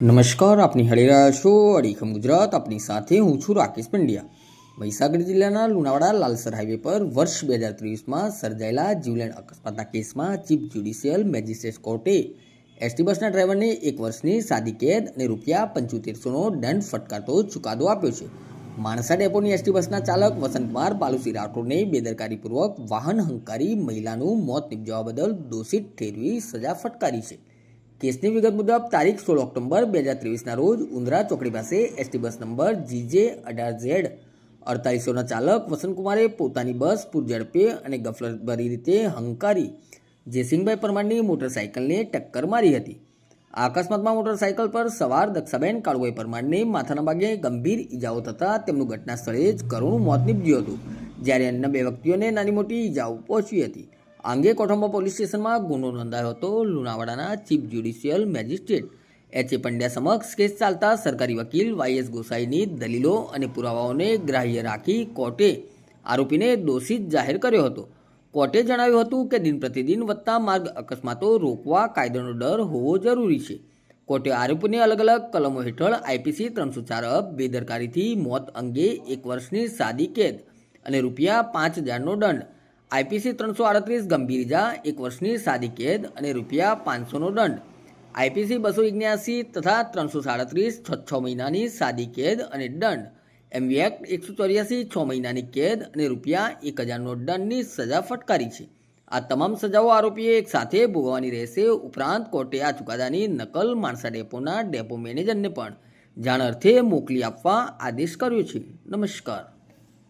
નમસ્કાર, આપની હળી રહ્યા છો, અડીખમ ગુજરાત. આપની સાથે હું છું રાકેશ પંડ્યા. મહીસાગર જિલ્લાના લુણાવાડા લાલસર હાઈવે પર વર્ષ બે હજાર ત્રેવીસમાં સર્જાયેલા જીવલેણ અકસ્માતના કેસમાં ચીફ જ્યુડિશિયલ મેજિસ્ટ્રેટ કોર્ટે એસટી બસના ડ્રાઈવરને એક વર્ષની સાદી કેદ અને રૂપિયા પંચોતેરસોનો દંડ ફટકારતો ચુકાદો આપ્યો છે. માણસા ડેપોની એસટી બસના ચાલક વસંતકુમાર બાલુસી રાઠોડને બેદરકારીપૂર્વક વાહન હંકારી મહિલાનું મોત નિપજાવવા બદલ દોષિત ઠેરવી સજા ફટકારી છે. કેસની વિગત મુજબ તારીખ સોળ ઓક્ટોબર બે હજાર ત્રેવીસના રોજ ઉંદરા ચોકડી પાસે એસટી બસ નંબર જીજે અઢાર ઝેડ અડતાલીસોના ચાલક વસંતકુમારે પોતાની બસ પૂરઝડપે અને ગફલતભરી રીતે હંકારી જેસિંગભાઈ પરમારની મોટરસાઇકલને ટક્કર મારી હતી. આ અકસ્માતમાં મોટરસાઇકલ પર સવાર દક્ષાબેન કાળુભાઈ પરમારને માથાના ભાગે ગંભીર ઈજાઓ થતાં તેમનું ઘટના સ્થળે જ કરુણ મોત નીપજ્યું હતું, જ્યારે અન્ય બે વ્યક્તિઓને નાની મોટી ઈજાઓ પહોંચી હતી. આ અંગે કોઠંબા પોલીસ સ્ટેશનમાં ગુનો નોંધાયો હતો. લુણાવાડાના chief judicial magistrate H A Pandya સમક્ષ કેસ ચાલતા સરકારી વકીલ વાય એસ ગોસાઈની દલીલો અને પુરાવાઓને ગ્રાહ્ય રાખી કોર્ટે આરોપીને દોષિત જાહેર કર્યો હતો. કોર્ટે જણાવ્યું હતું કે દિન પ્રતિદિન વધતા માર્ગ અકસ્માતો રોકવા કાયદાનો ડર હોવો જરૂરી છે. કોર્ટે આરોપીને અલગ અલગ કલમો હેઠળ આઈપીસી ત્રણસો ચાર અબ બેદરકારીથી મોત અંગે એક વર્ષની સાદી કેદ અને રૂપિયા પાંચ હજારનો દંડ આઈપીસી ત્રણસો આડત્રીસ ગંભીર ઇજા એક વર્ષની સાદી કેદ અને રૂપિયા પાંચસોનો દંડ. આઈપીસી બસો ઓગણ્યાસી તથા ત્રણસો સાડત્રીસ છ છ મહિનાની સાદી કેદ અને દંડ. એમવી એક્ટ એકસો ચોર્યાસી છ મહિનાની કેદ અને રૂપિયા એક હજારનો દંડની સજા ફટકારી છે. આ તમામ સજાઓ આરોપીએ એક સાથે ભોગવવાની રહેશે. ઉપરાંત કોર્ટે આ ચુકાદાની નકલ, માણસા ડેપોના ડેપો મેનેજરને પણ જાણ અર્થે મોકલી આપવા આદેશ કર્યો છે. નમસ્કાર.